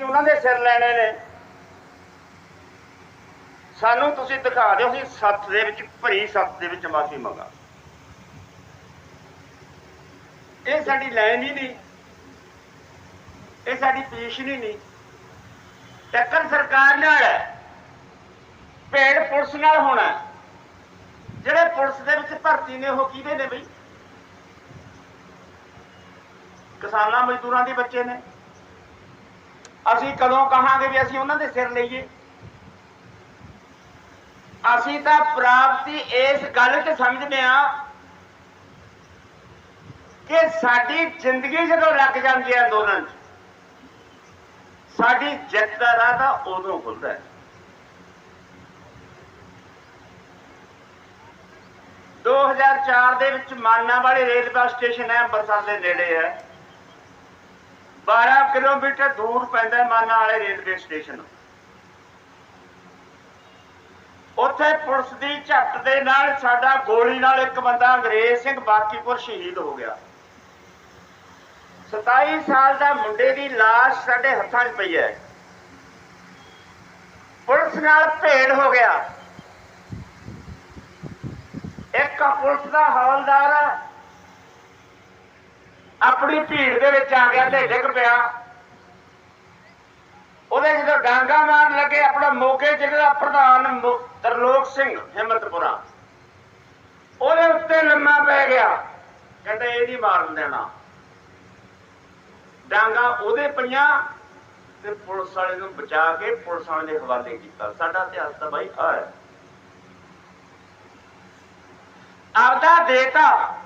ਕਿ ਉਹਨਾਂ ਦੇ ਸਿਰ ਲੈਣੇ ਨੇ। ਸਾਨੂੰ ਤੁਸੀਂ ਦਿਖਾ ਦਿਓ, ਅਸੀਂ ਸੱਤ ਦੇ ਵਿੱਚ, ਭਰੀ ਸੱਤ ਦੇ ਵਿੱਚ ਮਾਫੀ ਮੰਗਾ। ਇਹ ਸਾਡੀ ਲਾਈਨ ਹੀ ਨਹੀਂ। ਇਹ ਸਾਡੀ ਪੋਜੀਸ਼ਨ ਹੀ ਨਹੀਂ। ਟੱਕਰ ਸਰਕਾਰ ਨਾਲ ਹੈ। ਭੇੜ ਪੁਲਿਸ ਨਾਲ ਹੋਣਾ ਜਿਹੜੇ ਪੁਲਿਸ ਦੇ ਵਿੱਚ ਭਰਤੀ ਨੇ, ਉਹ ਕਿਹਦੇ ਨੇ ਬਈ? ਕਿਸਾਨਾਂ, ਮਜ਼ਦੂਰਾਂ ਦੇ ਬੱਚੇ ਨੇ। ਅਸੀਂ ਕਦੋਂ ਕਹਾਂਗੇ ਵੀ ਅਸੀਂ ਉਹਨਾਂ ਦੇ ਸਿਰ ਲਈਏ? ਅਸੀਂ ਤਾਂ ਪ੍ਰਾਪਤੀ ਇਸ ਗੱਲ 'ਚ ਸਮਝਦੇ ਆ ਕਿ ਸਾਡੀ ਜ਼ਿੰਦਗੀ ਜਦੋਂ ਲੱਗ ਜਾਂਦੀ ਹੈ ਅੰਦੋਲਨ 'ਚ, ਸਾਡੀ ਜਿੱਤ ਦਾ ਰਾਹ ਤਾਂ ਉਦੋਂ ਖੁੱਲਦਾ ਹੈ। 2004 ਦੇ ਵਿੱਚ ਮਾਨਾ ਵਾਲੇ ਰੇਲਵੇ ਸਟੇਸ਼ਨ ਹੈ, ਅੰਮ੍ਰਿਤਸਰ ਦੇ ਨੇੜੇ ਹੈ। 12 ਕਿਲੋਮੀਟਰ ਦੂਰ ਪੈਂਦਾ ਮਾਨਾ ਵਾਲੇ ਰੇਲਵੇ ਸਟੇਸ਼ਨ। ਉੱਥੇ ਪੁਲਿਸ ਦੀ ਝੱਟ ਦੇ ਨਾਲ ਸਾਡਾ ਗੋਲੀ ਨਾਲ ਇੱਕ ਬੰਦਾ ਅੰਗਰੇਜ਼ ਸਿੰਘ ਬਾਕੀਪੁਰ ਸ਼ਹੀਦ ਹੋ ਗਿਆ। 27 ਸਾਲ ਦਾ ਮੁੰਡੇ ਦੀ ਲਾਸ਼ ਸਾਡੇ ਹੱਥਾਂ 'ਚ ਪਈ ਹੈ। ਪੁਲਿਸ ਨਾਲ ਭੇੜ ਹੋ ਗਿਆ। ਇੱਕ ਪੁਲਿਸ ਦਾ ਹੌਲਦਾਰ ਆਪਣੀ ਭੀੜ ਦੇ ਵਿੱਚ ਆ ਗਿਆ ਤੇ ਡਿੱਗ ਪਿਆ। ਉਹਦੇ ਜਦੋਂ ਡਾਂਗਾ ਮਾਰਨ ਲੱਗੇ, ਆਪਣਾ ਮੋਗੇ ਜ਼ਿਲ੍ਹੇ ਦਾ ਪ੍ਰਧਾਨ ਤਰਲੋਕ ਸਿੰਘ ਹਿੰਮਤਪੁਰਾ। ਉਹਦੇ ਉੱਤੇ ਲੰਮਾ ਪੈ ਗਿਆ। ਕਹਿੰਦੇ, ਇਹ ਨਹੀਂ ਮਾਰਨ ਦੇਣਾ। ਡਾਂਗਾ ਉਹਦੇ ਪਈਆਂ ਤੇ ਪੁਲਿਸ ਵਾਲੇ ਨੂੰ ਬਚਾ ਕੇ ਪੁਲਿਸ ਵਾਲੇ ਦੇ ਹਵਾਲੇ ਕੀਤਾ। ਸਾਡਾ ਇਤਿਹਾਸ ਤਾਂ ਬਾਈ ਆ ਹੈ। ਆਪਦਾ ਦੇਤਾ